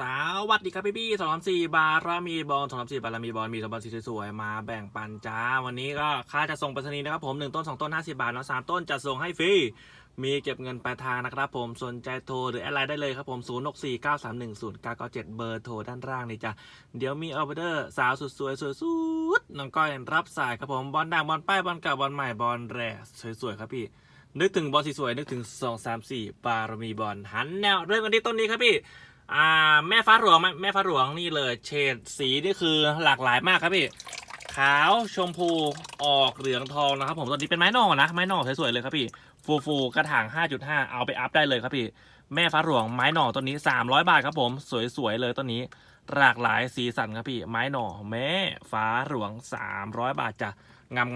สวัสดีครับพี่พี่สองสามสี่บารามีบอลสองสามสี่บารามีบอลมีสองบอลสีสวยๆมาแบ่งปันจ้า วันนี้ก็ค่าจะส่งไปรษณีย์นะครับผมหนึ่งต้นสองต้นห้าสิบาทเนาะสามต้นจะส่งให้ฟรีมีเก็บเงินปลายทางนะครับผมสนใจโทรหรืออดไลน์ได้เลยครับผม0 6 4 9 3 1 0 9 9 7 เบอร์โทรด้านล่างนี่จ้ะเดี๋ยวมีออเดอร์สาวสุดสวยสวยสุดน้องก้อยรับสายครับผมบอลด่างบอลป้ายบอลเก่าบอลใหม่บอลแร่สวยๆครับพี่นึกถึงบอลสีสวยนึกถึง2 3 4บารมีบอลหันแนวเริ่มกันที่ต้นนี้ครับพี่ อ่า แม่ฟ้าหลวงแม่แม่ฟ้าหลวงนี่เลยเฉดสีนี่คือหลากหลายมากครับพี่ขาวชมพูออกเหลืองทองนะครับ ผมตอนนี้เป็นไม้น่อนะไม้น่อสวยๆเลยครับพี่ฟูฟูกระถาง 5.5 เอาไปอัพได้เลยครับพี่ แม่ฟ้าหลวงไม้หน่อต้นนี้ 300 บาทครับผม สวยๆเลยต้นนี้ หลากหลายสีสันครับพี่ ไม้หน่อแม่ฟ้าหลวง 300 บาทจะ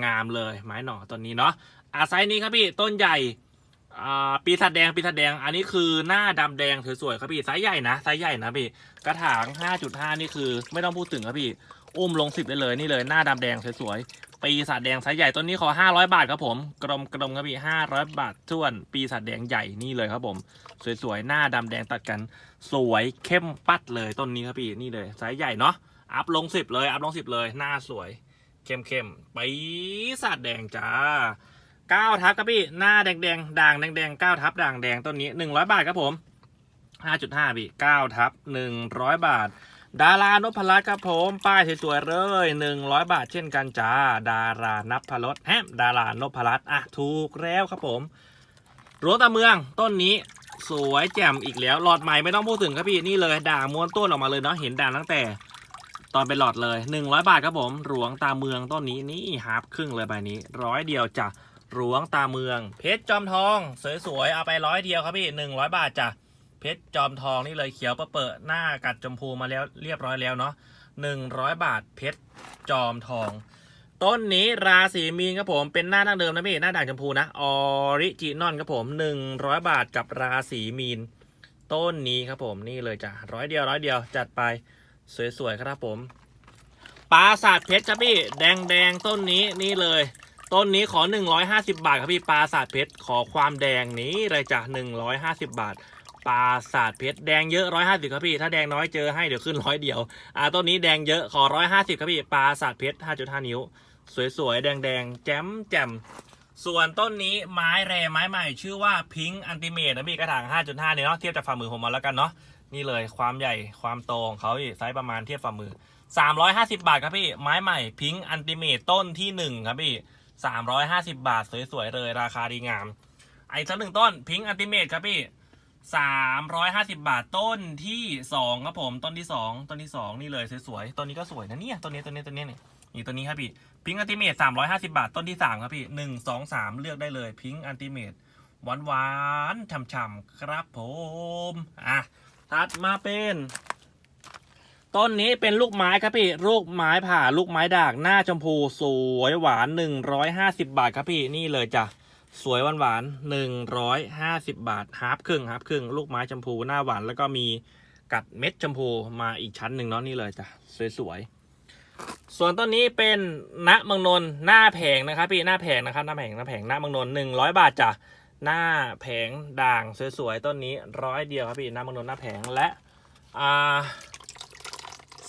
งามๆเลย ไม้หน่อต้นนี้เนาะอาไซนี้ครับพี่ต้นใหญ่ อ่าปีศาจแดงปีศาจแดงอันนี้คือหน้าดำแดงสวยๆครับพี่ไซส์ใหญ่นะไซส์ใหญ่นะพี่กระถาง 5.5 นี่คือ ไม่ต้องพูดถึงครับพี่ อุ้มลงสิบได้เลยนี่เลยหน้าดำแดงสวยๆปีศาจแดงไซส์ใหญ่ต้นนี้ขอ 500 บาทครับผม กลมกลมๆครับพี่500 บาทท้วนปีศาจแดงใหญ่นี่เลยครับผม สวยๆหน้าดำแดงตัดกัน สวยเข้มปัดเลยต้นนี้ครับพี่นี่เลยไซส์ใหญ่เนาะอัพลงสิบเลยอัพลงสิบเลยหน้าสวยเข้มเข้มๆปีศาจแดงจ้า เก้าทับครับพี่หน้าแดงแดงๆด่างแดงแดงๆเก้าทับด่างแดงต้นนี้100บาทครับผม5.5พี่9ทับ100บาท ดารานพรัตครับผมป้ายสวยๆเลย100บาทเช่นกันจ้าดารานพรัตแฮมดารานพรัตอะถูกแล้วครับผมหลวงตาเมืองต้นนี้สวยแจ่มอีกแล้วหลอดใหม่ไม่ต้องพูดถึงครับพี่นี่เลยด่างม้วนต้นออกมาเลยเนาะเห็นด่างตั้งแต่ตอนเป็นหลอดเลย 100 บาทครับผม หลวงตาเมืองต้นนี้นี่ฮาร์ปครึ่งเลยใบนี้ ร้อยเดียวจ้ะ หลวงตาเมือง เพชรจอมทอง สวยๆ เอาไปร้อยเดียวครับพี่100บาทจ้ะเพชรจอมทองนี่เลยเขียวเปอะหน้ากัดชมพูมาแล้วเรียบร้อยแล้วเนาะหนึ่งร้อยบาทเพชรจอมทอง ต้นนี้ราศีมีนครับผมเป็นหน้าดั้งเดิมนะพี่หน้าด่างชมพูนะออริจินอลครับผมหนึ่งร้อยบาทกับราศีมีน ต้นนี้ครับผมนี่เลยจ้ะร้อยเดียวร้อยเดียวจัดไปสวยๆครับผมปราสาทเพชรครับพี่แดงๆต้นนี้นี่เลย ต้นนี้ขอ 150 บาทครับพี่ปราสาทเพชรขอความแดงนี้เลยจ้ะ150 บาทปราสาทเพชรแดงเยอะร้อยห้าสิบครับพี่ ถ้าแดงน้อยเจอให้เดี๋ยวขึ้นร้อยเดียว อ่าต้นนี้แดงเยอะขอร้อยห้าสิบครับพี่ปราสาทเพชรห้าจุดห้านิ้ว สวยๆ แดงๆ แจ่มแจ่มส่วนต้นนี้ไม้แรไม้ใหม่ชื่อว่าพิงค์อันติเมตนะพี่กระถาง5.5เนี่ยเนาะเทียบจากฝ่ามือผมมาแล้วกันเนาะนี่เลยความใหญ่ความโตของเขาอีกไซส์ประมาณเทียบฝ่ามือ350บาทครับพี่ไม้ใหม่พิงค์อันติเมตต้นที่หนึ่งครับพี่ 350 บาท สวยๆ เลยราคาดีงาม ไอ้สักหนึ่งต้นพิงค์อันติเมตครับพี่สามร้อยห้าสิบาทต้นที่สองครับผม ต้นที่สองต้นที่สองนี่เลยสวยๆ ต้นนี้ก็สวยนะเนี่ยต้นนี้ต้นนี้ต้นนี้เนี่ยนี่ต้นนี้ครับพี่พิงอันติเมตสามร้อยห้าสิบาท ต้นที่สามครับพี่หนึ่งสองสามเลือกได้เลยพิงอันติเมตหวานๆฉ่ำๆครับผม อะ ถัดมาเป็น ต้นนี้เป็นลูกไม้ครับพี่ ลูกไม้ผ่าลูกไม้ด่างหน้าชมพูสวยหวานหนึ่งร้อยห้าสิบาทครับพี่นี่เลยจ้ะสวยหวานหวานหนึ่งร้อยห้าสิบบาทฮาร์ปครึ่งฮาร์ปครึ่งลูกไม้ชมพูหน้าหวานแล้วก็มีกัดเม็ดชมพูมาอีกชั้นหนึ่งเนาะนี่เลยจ้ะสวยๆส่วนต้นนี้เป็นณเมืองนนหน้าแผงนะครับพี่หน้าแผงนะครับหน้าแผงหน้าแผงหน้าเมืองนนหนึ่งร้อยบาทจ้ะหน้าแผงด่างสวยๆต้นนี้ร้อยเดียวครับพี่หน้าเมืองนนหน้าแผงและอ่า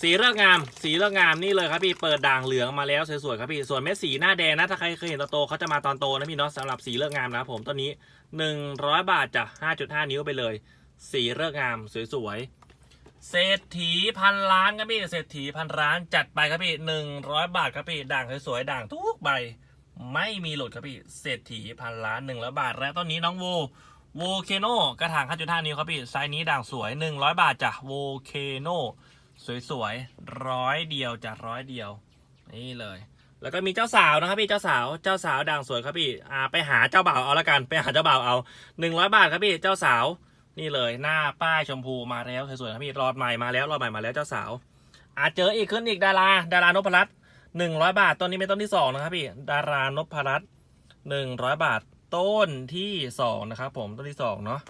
สีเลือกงาม สีเลือกงามนี่เลยครับพี่ เปิดด่างเหลืองมาแล้วสวยๆครับพี่ ส่วนเม็ดสีหน้าแดงนะ ถ้าใครเคยเห็นตอนโตเขาจะมาตอนโตนะพี่เนาะสำหรับสีเลือกงามนะครับผมต้นนี้ 100 บาทจ้ะ5.5 นิ้วไปเลย สีเลือกงามสวยๆ เศรษฐีพันล้านครับพี่ เศรษฐีพันล้านจัดไปครับพี่ 100 บาทครับพี่ ด่างสวยๆ ด่างทุกใบ ไม่มีหลุดครับพี่ เศรษฐีพันล้าน100บาท และต้นนี้น้องโวโวเคโนกระถาง5.5 นิ้วครับพี่ ไซส์นี้ด่างสวย 100 บาทจ้ะโวเคโน สวยๆร้อยเดียวจะร้อยเดียว นี่เลย แล้วก็มีเจ้าสาวนะครับพี่เจ้าสาวเจ้าสาวด่างสวยครับพี่อ่าไปหาเจ้าบ่าวเอาละกันไปหาเจ้าบ่าวเอาหนึ่งร้อยบาทครับพี่เจ้าสาวนี่เลยหน้าป้ายชมพูมาแล้วสวยๆครับพี่รอดใหม่มาแล้วรอดใหม่มาแล้วเจ้าสาวอาจเจออีกขึ้นอีกดาราดารานพรัตน์หนึ่งร้อยบาทต้นนี้เป็นต้นที่สองนะครับพี่ดารานพรัตน์หนึ่งร้อยบาทต้นที่สองนะครับผมต้นที่สองเนาะ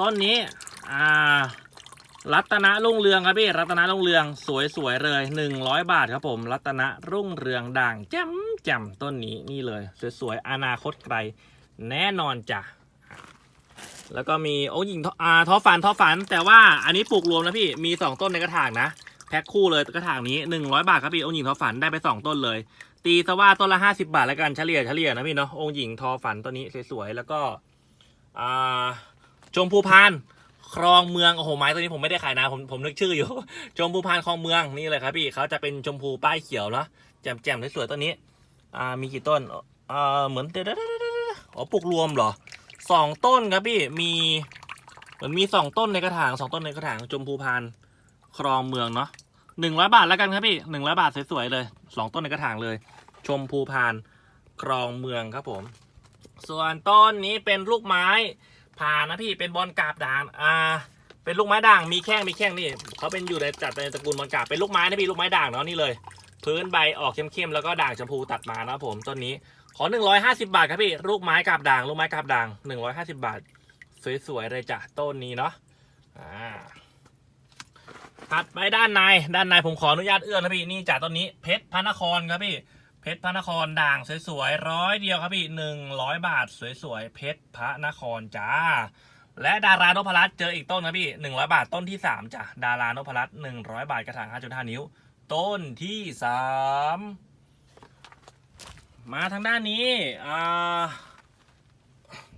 ต้นนี้อ่า รัตนะรุ่งเรืองครับพี่รัตนะรุ่งเรืองสวยๆเลยหนึ่งร้อยบาทครับผม รัตนะรุ่งเรืองด่างแจ่มแจ่มต้นนี้นี่เลย สวยๆอนาคตไกล แน่นอนจ้ะแล้วก็มีโอ้หญิงทออ่าท้อฝันท้อฝัน แต่ว่าอันนี้ปลูกรวมนะพี่มีสองต้นในกระถางนะแพ็คคู่เลยกระถางนี้หนึ่งร้อยบาทครับพี่องค์หญิงท้อฝันได้ไปสองต้นเลย ตีซะว่าต้นละห้าสิบาทแล้วกันเฉลี่ยเฉลี่ยนะพี่เนาะองค์หญิงทอฝันตัวนี้สวยๆแล้วก็อ่าชมพูพาน ครองเมือง โอ้โหไม้ตัวนี้ผมไม่ได้ขายนะ ผมผมนึกชื่ออยู่ ชมพูพานคลองเมืองนี่เลยครับพี่เขาจะเป็นชมพูป้ายเขียวเนาะแจ่มๆสวยๆต้นนี้ อ่ามีกี่ต้นอ่าเหมือนเดี๋ยวอ๋อปลูกรวมเหรอสองต้นครับพี่มีเหมือนมีสองต้นในกระถางสองต้นในกระถางชมพูพานครองเมืองเนาะหนึ่งร้อยบาทแล้วกันครับพี่หนึ่งร้อยบาทสวยๆเลยสองต้นในกระถางเลย ชมพูพานครองเมืองครับผม ส่วนต้นนี้เป็นลูกไม้ ผ่านนะพี่เป็นบอลกาบด่างอ่าเป็นลูกไม้ด่างมีแข้งมีแข้งนี่เขาเป็นอยู่ในจัดในตระกูลบอลกาบเป็นลูกไม้นะพี่ลูกไม้ด่างเนาะนี่เลย พื้นใบออกเข้มๆแล้วก็ด่างชมพูตัดมานะผมต้นนี้ขอ 150 บาทครับพี่ลูกไม้กาบด่างลูกไม้กาบด่าง 150 บาท สวยๆเลยจ้ะต้นนี้เนาะอ่าถัดไปด้านในด้านในผมขออนุญาตเอื้อนนะพี่นี่จากต้นนี้เพชรพระนครครับพี่ เพชรพระนครด่างสวยๆร้อยเดียวครับพี่หนึ่งร้อยบาทสวยๆเพชรพระนครจ้า และดารานพรัตน์เจออีกต้นนะพี่หนึ่งร้อยบาทต้นที่สามจ้ะดารานพรัตน์หนึ่งร้อยบาทกระถางห้าจุดห้านิ้ว ต้นที่สามมาทางด้านนี้อ่า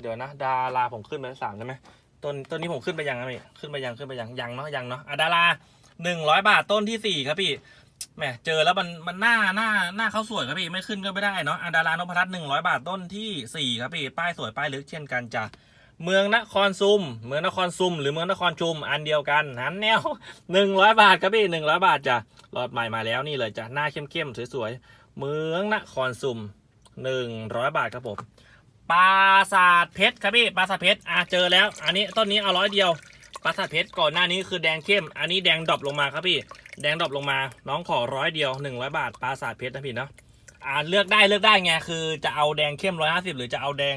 เดี๋ยวนะดาราผมขึ้นไปสามใช่ไหมต้นต้นนี้ผมขึ้นไปยังนะพี่ขึ้นไปยังขึ้นไปยังยังเนาะยังเนาะอะดาราหนึ่งร้อยบาทต้นที่สี่ครับพี่ แหมเจอแล้วมันมันหน้าหน้าหน้าเขาสวยครับพี่ไม่ขึ้นก็ไม่ได้เนาะอะดารานพรัตน์หนึ่งร้อยบาทต้นที่สี่ครับพี่ป้ายสวยป้ายลึกเช่นกันจ้ะเมืองนครซุมเมืองนครซุม หรือเมืองนครชุมอันเดียวกันหันแนวหนึ่งร้อยบาทครับพี่หนึ่งร้อยบาทจ้ะรอดใหม่มาแล้วนี่เลยจ้ะหน้าเข้มๆสวยๆเมืองนครซุมหนึ่งร้อยบาทครับผมปราสาทเพชรครับพี่ปราสาทเพชรอะเจอแล้ว อันนี้ต้นนี้เอาร้อยเดียวปราสาทเพชรก่อนหน้านี้คือแดงเข้ม อันนี้แดงดรอปลงมาครับพี่ แดงดรอปลงมา น้องขอร้อยเดียวหนึ่งร้อยบาทปราสาทเพชรนะพี่เนาะอ่าเลือกได้เลือกได้ไงคือจะเอาแดงเข้มร้อยห้าสิบหรือจะเอาแดง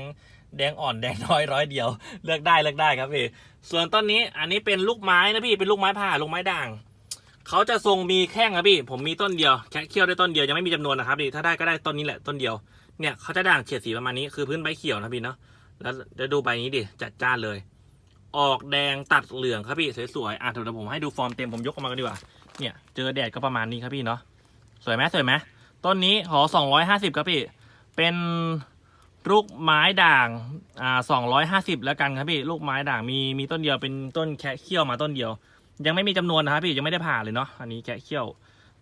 แดงอ่อนแดงน้อยร้อยเดียว เลือกได้เลือกได้ครับพี่ส่วนต้นนี้อันนี้เป็นลูกไม้นะพี่เป็นลูกไม้ผ่าลูกไม้ด่างเขาจะทรงมีแข้งครับพี่ ผมมีต้นเดียวแค่เคี่ยวได้ต้นเดียวยังไม่มีจำนวนนะครับพี่ถ้าได้ก็ได้ต้นนี้แหละต้นเดียวเนี่ยเขาจะด่างเฉดสีประมาณนี้คือพื้นใบเขียวนะพี่เนาะแล้วเดี๋ยวดูใบนี้ดิจัดจ้านเลย ออกแดงตัดเหลืองครับพี่สวยๆอะเดี๋ยวผมให้ดูฟอร์มเต็มผมยกออกมากันดีกว่า เนี่ยเจอแดดก็ประมาณนี้ครับพี่เนาะสวยไหมสวยไหมต้นนี้ขอสองร้อยห้าสิบครับพี่ เป็นลูกไม้ด่างอ่าสองร้อยห้าสิบแล้วกันครับพี่ลูกไม้ด่างมีมีต้นเดียวเป็นต้นแค่เขี้ยวมาต้นเดียว ยังไม่มีจำนวนนะครับพี่ยังไม่ได้ผ่าเลยเนาะอันนี้แค่เขี้ยว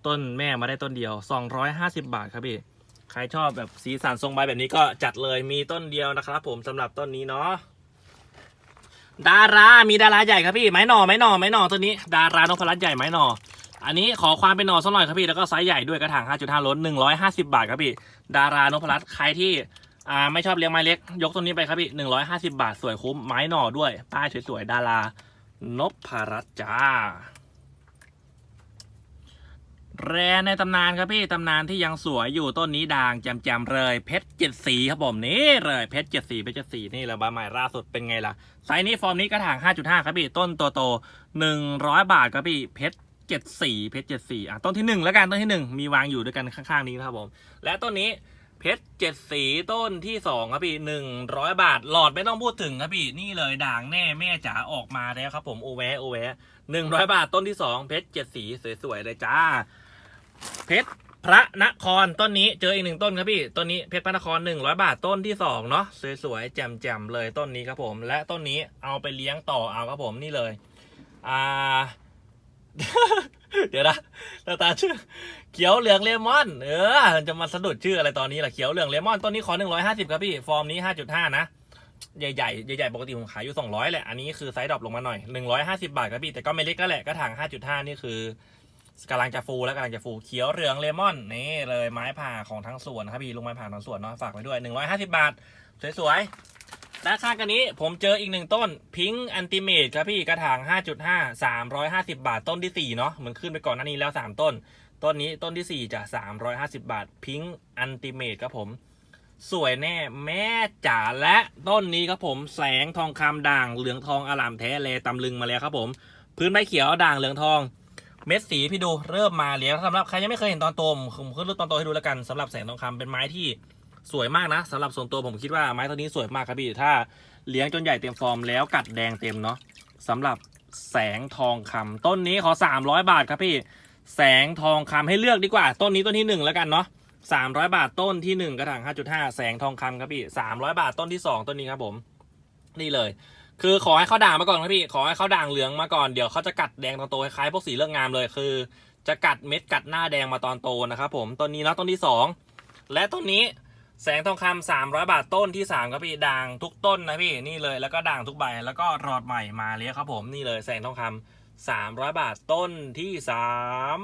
ต้นแม่มาได้ต้นเดียวสองร้อยห้าสิบบาทครับพี่ใครชอบแบบสีสันทรงใบแบบนี้ก็จัดเลยมีต้นเดียวนะครับ ผมสำหรับต้นนี้เนาะดารา มีดาราใหญ่ครับพี่ ไม้หน่อไม้หน่อไม้หน่อตัวนี้ ดารานพรัตน์ใหญ่ไม้หน่อ อันนี้ขอความเป็นหน่อสักหน่อยครับพี่ แล้วก็ไซส์ใหญ่ด้วยกระถาง 5.5ล้น150 บาทครับพี่ ดารานพรัตน์ใครที่อ่าไม่ชอบเลี้ยงไม้เล็ก ยกตัวนี้ไปครับพี่150 บาทสวยคุ้มไม้หน่อด้วย ป้ายสวยๆดารานพรัตน์จ้า แรในตำนานครับพี่ตำนานที่ยังสวยอยู่ต้นนี้ด่างแจมๆเลยเพชรเจ็ดสีครับผมนี่เลยเพชรเจ็ดสีเพชรเจ็ดสีนี่แหละใบใหม่ล่าสุดเป็นไงล่ะไซส์นี้ฟอร์มนี้กระถาง 5.5 ครับพี่ต้นโตโตหนึ่งร้อยบาทครับพี่เพชร เจ็ดสีเพชรเจ็ดสีอะต้นที่หนึ่งแล้วกันต้นที่หนึ่งมีวางอยู่ด้วยกันข้างๆนี้นะครับผม และต้นนี้เพชรเจ็ดสีต้นที่สองครับพี่หนึ่งร้อยบาท หลอดไม่ต้องพูดถึงครับพี่นี่เลยด่างแน่แม่จ๋าออกมาแล้วครับผมโอแวะโอแวะหนึ่งร้อยบาทต้นที่สองเพชรเจ็ดสีสวยๆเลยจ้า เพชรพระนครต้นนี้เจออีกหนึ่งต้นครับพี่ต้นนี้เพชรพระนครหนึ่งร้อยบาทต้นที่สองเนาะสวยๆแจ่มๆเลยต้นนี้ครับผม และต้นนี้เอาไปเลี้ยงต่อเอาครับผมนี่เลย อ่า เดี๋ยวนะหน้าตาชื่อ เขียวเหลืองเลมอน เออจะมาสะดุดชื่ออะไรตอนนี้ล่ะเขียวเหลืองเลมอนต้นนี้ขอหนึ่งร้อยห้าสิบครับพี่ ฟอร์มนี้ห้าจุดห้านะ ใหญ่ใหญ่ๆปกติผมขายอยู่สองร้อยแหละ อันนี้คือไซส์ดรอปลงมาหน่อยหนึ่งร้อยห้าสิบาทครับพี่ แต่ก็ไม่เล็กก็แหละกระถางห้าจุดห้านี่คือกำลังจะฟูแล้วกำลังจะฟูเขียวเหลืองเลมอนนี่เลยไม้ผ่าของทั้งสวนครับพี่ลุงไม้ผ่าทั้งสวนเนาะฝากไว้ด้วย150บาท สวยๆ ด้านข้างกันนี้ผมเจออีกหนึ่งต้นพิงอันติเม e ครับพี่กระถาง 5.5 350 บาทต้นที่ 4 เนาะเหมือนขึ้นไปก่อนหน้านี้แล้ว 3 ต้น ต้นนี้ต้นที่ 4จะ350 บาทพิงอันติเม e ครับผม สวยแน่แม่จ๋าและต้นนี้ครับผมแสงทองคำด่างเหลืองทองอลามแท้เลตำลึงมาแล้วครับผม พื้นใบเขียวด่างเหลืองทองเม็ดสีพี่ดูเริ่มมาแล้วสำหรับใครยังไม่เคยเห็นตอนโตผมผมขึ้นรูปตอนโตให้ดูแล้วกันสำหรับแสงทองคำเป็นไม้ที่ สวยมากนะสำหรับส่วนตัวผมคิดว่าไม้ตัวนี้สวยมากครับพี่ถ้าเลี้ยงจนใหญ่เต็มฟอร์มแล้วกัดแดงเต็มเนาะสำหรับแสงทองคำต้นนี้ขอ 300 บาทครับพี่ แสงทองคำให้เลือกดีกว่า ต้นนี้ต้นที่หนึ่งแล้วกันเนาะ300 บาทต้นที่หนึ่งกระถาง5.5 แสงทองคำครับพี่ 300 บาทต้นที่สองต้นนี้ครับผม นี่เลย คือขอให้เขาด่างมาก่อนครับพี่ ขอให้เขาด่างเหลืองมาก่อนเดี๋ยวเขาจะกัดแดงตอนโตคล้ายๆพวกสีเลือกงามเลยคือ จะกัดเม็ดกัดหน้าแดงมาตอนโตนะครับผมต้นนี้เนาะต้นที่สองและต้นนี้ แสงทองคำสามร้อยบาทต้นที่สามครับพี่ด่างทุกต้นนะพี่นี่เลยแล้วก็ด่างทุกใบ แล้วก็รอดใหม่มาเลยครับผมนี่เลยแสงทองคำสามร้อยบาทต้นที่สาม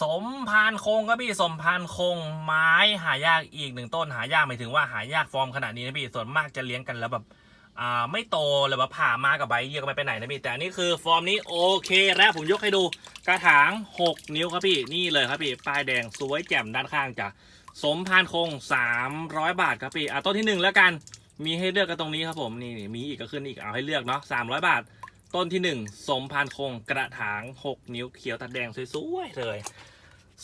สมพานคงครับพี่สมพานคงไม้หายากอีกหนึ่งต้นหายากหมายถึงว่าหายากฟอร์มขนาดนี้นะพี่ส่วนมากจะเลี้ยงกันแล้วแบบอ่าไม่โตเลยว่าผ่ามากับใบเยี่ยก็ไม่ไปไหนนะพี่แต่อันนี่คือฟอร์มนี้โอเคแล้วผมยกให้ดูกระถาง 6 นิ้วครับพี่นี่เลยครับพี่ป้ายแดงสวยแจ่มด้านข้างจ้ะ สมพานคง 300 บาทครับพี่อะต้นที่หนึ่งแล้วกันมีให้เลือกกันตรงนี้ครับผมนี่มีอีกก็ขึ้นอีกเอาให้เลือกเนาะ300 บาท ต้นที่หนึ่งสมพานคงกระถาง 6 นิ้วเขียวตัดแดงสวยๆเลย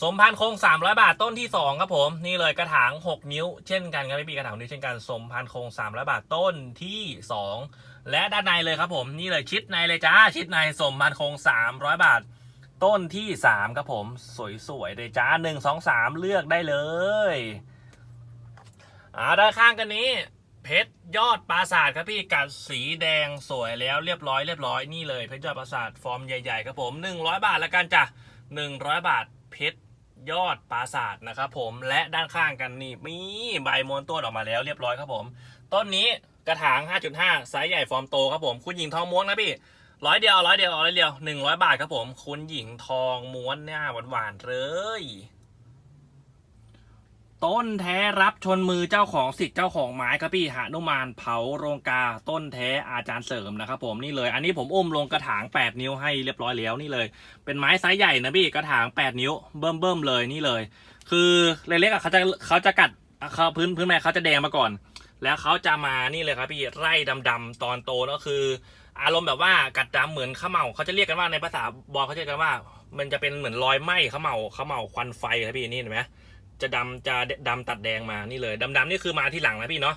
สมพันธ์คง 300 บาทต้นที่ 2 ครับผม นี่เลยกระถาง 6 นิ้ว เช่นกันครับพี่ปีกระถางนี้เช่นกันสมพันธ์คง 300 บาทต้นที่ 2 และด้านในเลยครับผม นี่เลยชิดในเลยจ้าชิดในสมพันธ์คง 300 บาท ต้นที่3ครับผม สวยๆเลยจ้า1 2 3เลือกได้เลยอ่าด้านข้างกันนี้ เพชรยอดปราสาทครับพี่กัดสีแดงสวยแล้วเรียบร้อยเรียบร้อยนี่เลยเพชรยอดปราสาทฟอร์มใหญ่ๆครับผม100บาทละกันจ้ะ100บาทเพชรยอดปราสาทนะครับผมและด้านข้างกันนี่มีใบม้วนต้นออกมาแล้วเรียบร้อยครับผม ต้นนี้กระถาง 5.5 ไซส์ใหญ่ฟอร์มโตครับผม คุณหญิงทองม้วนนะพี่ ร้อยเดียวร้อยเดียวร้อยเดียวหนึ่งร้อยบาทครับผม คุณหญิงทองม้วนเนี่ยหวานๆเลย ต้นแท้รับชนมือเจ้าของสิทธิ์เจ้าของไม้ครับพี่หานุมานเผาโรงกาต้นแท้อาจารย์เสริมนะครับผมนี่เลย อันนี้ผมอุ้มลงกระถาง 8 นิ้วให้เรียบร้อยแล้วนี่เลย เป็นไม้ไซส์ใหญ่นะพี่กระถาง 8 นิ้วเบิ่มเบิ่มเลยนี่เลย คือเล็กๆเขาจะเขาจะกัดเขาพื้นพื้นแม่เขาจะแดงมาก่อน แล้วเขาจะมานี่เลยครับพี่ไร่ดำๆตอนโตก็คือ อารมณ์แบบว่ากัดดำเหมือนข้าวเหมาเขาจะเรียกกันว่าในภาษาบอลเขาจะเรียกกันว่า มันจะเป็นเหมือนรอยไหม้ข้าวเหมาข้าวเหมาควันไฟครับพี่นี่เห็นไหมจะดำจะดำตัดแดงมานี่เลยดำๆนี่คือมาที่หลังนะพี่เนาะ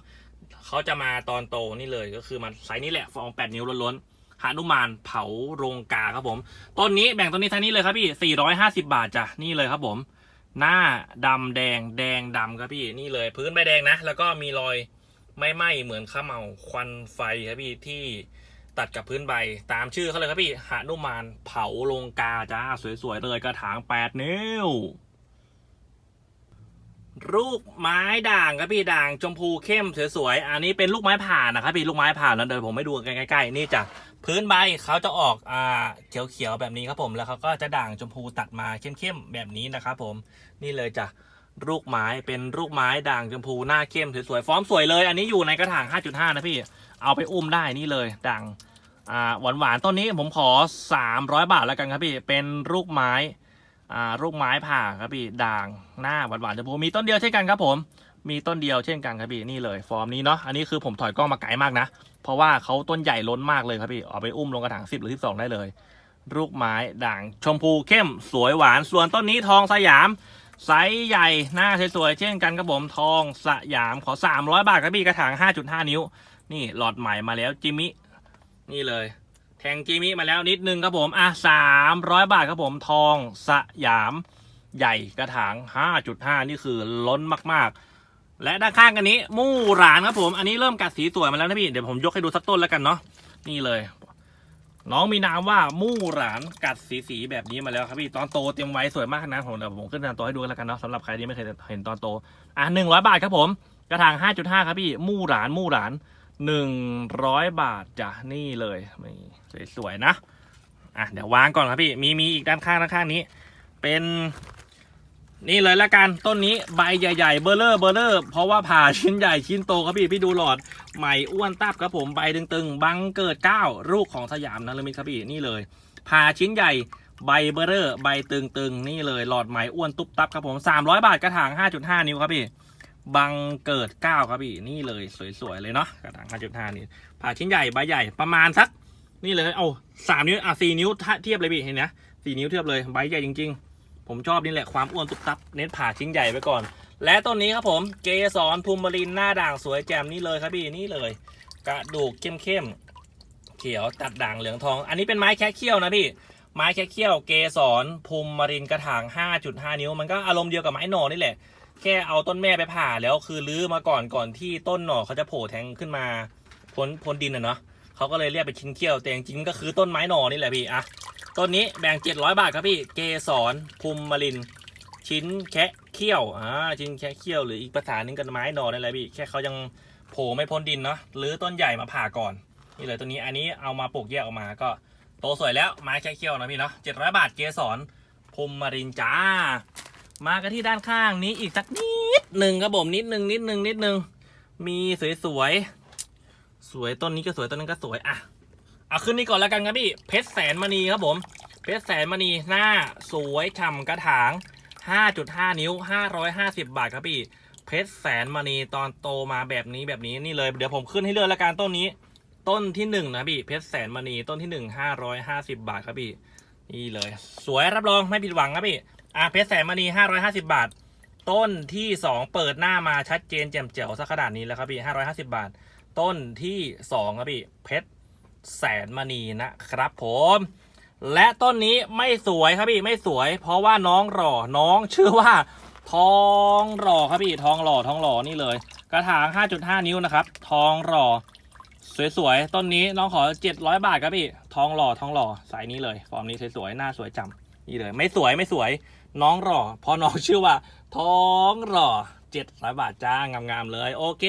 เขาจะมาตอนโตนี่เลยก็คือมันไซส์นี้แหละฟองแปดนิ้วล้วนๆหานุมานเผาโรงกาครับผมต้นนี้แบ่งต้นนี้ท่านี้เลยครับพี่450บาทจ้ะนี่เลยครับผม หน้าดำแดงแดงดำครับพี่นี่เลย พื้นใบแดงนะ แล้วก็มีรอยไม่ไหม้เหมือนข้าวเหมาควันไฟครับพี่ที่ ตัดกับพื้นใบตามชื่อเขาเลยครับพี่หานุมานเผาโรงกาจ้า สวยๆเลยกระถาง8นิ้ว ลูกไม้ด่างครับพี่ด่างชมพูเข้มสวยๆอันนี้เป็นลูกไม้ผ่านนะครับพี่ลูกไม้ผ่านแล้วเดี๋ยวผมให้ดูใกล้ๆนี่จ้ะพื้นใบเขาจะออกอ่าเขียวๆแบบนี้ครับผมแล้วเขาก็จะด่างชมพูตัดมาเข้มๆแบบนี้นะครับผมนี่เลยจ้ะลูกไม้เป็นลูกไม้ด่างชมพูหน้าเข้มสวยๆฟอร์มสวยเลย อันนี้อยู่ในกระถาง 5.5 นะพี่ เอาไปอุ้มได้นี่เลยด่างอ่าหวานๆต้นนี้ผมขอ 300 บาทแล้วกันครับพี่เป็นลูกไม้อ่าลูกไม้ผ่าครับพี่ด่างหน้าหวานๆจะพูมีต้นเดียวเช่นกันครับผมมีต้นเดียวเช่นกันครับพี่นี่เลย ฟอร์มนี้เนาะอันนี้คือผมถอยกล้องมาไกลมากนะ เพราะว่าเขาต้นใหญ่ล้นมากเลยครับพี่เอาไปอุ้มลงกระถาง10 หรือ 12 ได้เลยลูกไม้ด่างชมพูเข้มสวยหวานส่วนต้นนี้ทองสยามไซส์ใหญ่หน้าสวยๆเช่นกันครับผมทองสยามขอ 300 บาทครับพี่กระถาง 5.5 นิ้ว นี่หลอดใหม่มาแล้วจิมินี่เลย แทงกีมิมาแล้วนิดนึงครับผมอะสามร้อยบาทครับผมทองสยามใหญ่กระถาง 5.5 นี่คือล้นมากๆ และด้านข้างกันนี้ มู่หลานครับผม อันนี้เริ่มกัดสีสวยมาแล้วนะพี่ เดี๋ยวผมยกให้ดูสักต้นแล้วกันเนาะ นี่เลย น้องมีนามว่ามู่หลานกัดสีสีแบบนี้มาแล้วครับพี่ ตอนโตเตรียมไว้สวยมากนะผมเดี๋ยวผมขึ้นตามตัวให้ดูแล้วกันเนาะสำหรับใครที่ไม่เคยเห็นตอนโต อะหนึ่งร้อยบาทครับผม กระถาง 5.5 ครับพี่ มู่หลานมู่หลาน หนึ่งร้อยบาทจ้ะนี่เลยสวยๆนะอะเดี๋ยววางก่อนครับพี่มีมีอีกด้านข้างด้านข้างนี้ เป็นนี่เลยละกันต้นนี้ใบใหญ่ ๆ เบอร์เลอร์เบอร์เลอร์เพราะว่าผ่าชิ้นใหญ่ชิ้นโตครับพี่พี่ดูหลอดใหม่อ้วนตับครับผมใบตึงๆบังเกิดเก้าลูกของสยามนะเลมิครับพี่นี่เลยผ่าชิ้นใหญ่ใบเบอร์เลอร์ใบตึงๆนี่เลยหลอดใหม่อ้วนตุ๊บตับครับผม300 บาทกระถาง5.5 นิ้วครับพี่ บังเกิดเก้าครับพี่นี่เลยสวยๆเลยเนาะกระถาง5.5นี่ผ่าชิ้นใหญ่ใบใหญ่ประมาณสัก นี่เลยเอาสามนิ้วอะสี่นิ้วเทียบเลยพี่เห็นนะสี่นิ้วเทียบเลยใบใหญ่จริง ๆ ผมชอบนี่แหละความอ้วนตุบตับเน้นผ่าชิ้นใหญ่ไปก่อน และต้นนี้ครับผมเกสรภูมิรินหน้าด่างสวยแจ่มนี่เลยครับพี่นี่เลย กระดูกเข้มๆเขียวตัดด่างเหลืองทอง อันนี้เป็นไม้แค่เขี้ยวนะพี่ไม้แค่เขี้ยวเกสรภูมิมรินกระถาง 5.5 นิ้ว มันก็อารมณ์เดียวกับไม้หนอนี่แหละ แค่เอาต้นแม่ไปผ่าแล้วคือรื้อมาก่อนก่อนที่ต้นหน่อเขาจะโผล่แทงขึ้นมาพ้นพ้นดินอะเนาะเขาก็เลยเรียกเป็นชิ้นเขี้ยวแต่จริงก็คือต้นไม้หน่อนี่แหละพี่อะต้นนี้แบ่ง700บาทครับพี่เกสรภูมิริน ชิ้นแคะเขี้ยวอ่าชิ้นแคะเขี้ยวหรืออีกภาษาหนึ่งกันไม้หน่อนี่แหละพี่แค่เขายังโผล่ไม่พ้นดินเนาะหรือต้นใหญ่มาผ่าก่อนนี่เลยต้นนี้อันนี้เอามาปลูกแยกออกมาก็โตสวยแล้วไม้แค่เขี้ยวนะพี่เนาะ700บาทเกสรภูมิรินจ้า มากันที่ด้านข้างนี้อีกสักนิดหนึ่งครับผมนิดหนึ่งนิดหนึ่งนิดหนึ่งมีสวยๆสวยต้นนี้ก็สวยต้นนั้นก็สวยอะเอาขึ้นนี่ก่อนแล้วกันครับพี่เพชรแสนมณีครับผม เพชรแสนมณีหน้าสวยฉ่ำกระถาง 5.5 นิ้ว 550 บาทครับพี่ เพชรแสนมณีตอนโตมาแบบนี้แบบนี้นี่เลยเดี๋ยวผมขึ้นให้เลือกแล้วกันต้นนี้ ต้นที่หนึ่งนะพี่เพชรแสนมณีต้นที่หนึ่ง550 บาทครับพี่นี่เลย สวยรับรองไม่ผิดหวังครับพี่ อะเพชรแสนมณี550 บาท ต้นที่ 2 เปิดหน้ามาชัดเจนแจ่มแจ๋วสักขนาดนี้แล้วครับพี่550 บาท ต้นที่ 2 ครับพี่ เพชรแสนมณีนะครับผม และต้นนี้ไม่สวยครับพี่ไม่สวย เพราะว่าน้องหล่อน้องชื่อว่า ทองหล่อครับพี่ทองหล่อทองหล่อนี่เลย กระถาง 5.5 นิ้วนะครับ ทองหล่อสวยๆ ต้นนี้น้องขอ 700 บาทครับพี่ ทองหล่อ ทองหล่อ สายนี้เลย ฟอร์มนี้สวยๆ หน้าสวยจำนี่เลย ไม่สวย ไม่สวย น้องหล่อพอน้องชื่อว่า ท้องหล่อเจ็ดร้อยบาทจ้างามๆเลย โอเค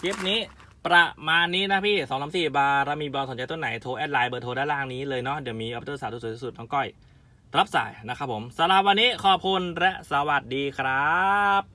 คลิปนี้ประมาณนี้นะพี่สองสามสี่บาร์รามีบอลสนใจต้นไหนโทรแอดไลน์เบอร์โทรด้านล่างนี้เลยเนาะเดี๋ยวมีอัปเดตสาวสวยที่สุดน้องก้อย รับสายนะครับผมสำหรับวันนี้ขอบคุณและสวัสดีครับ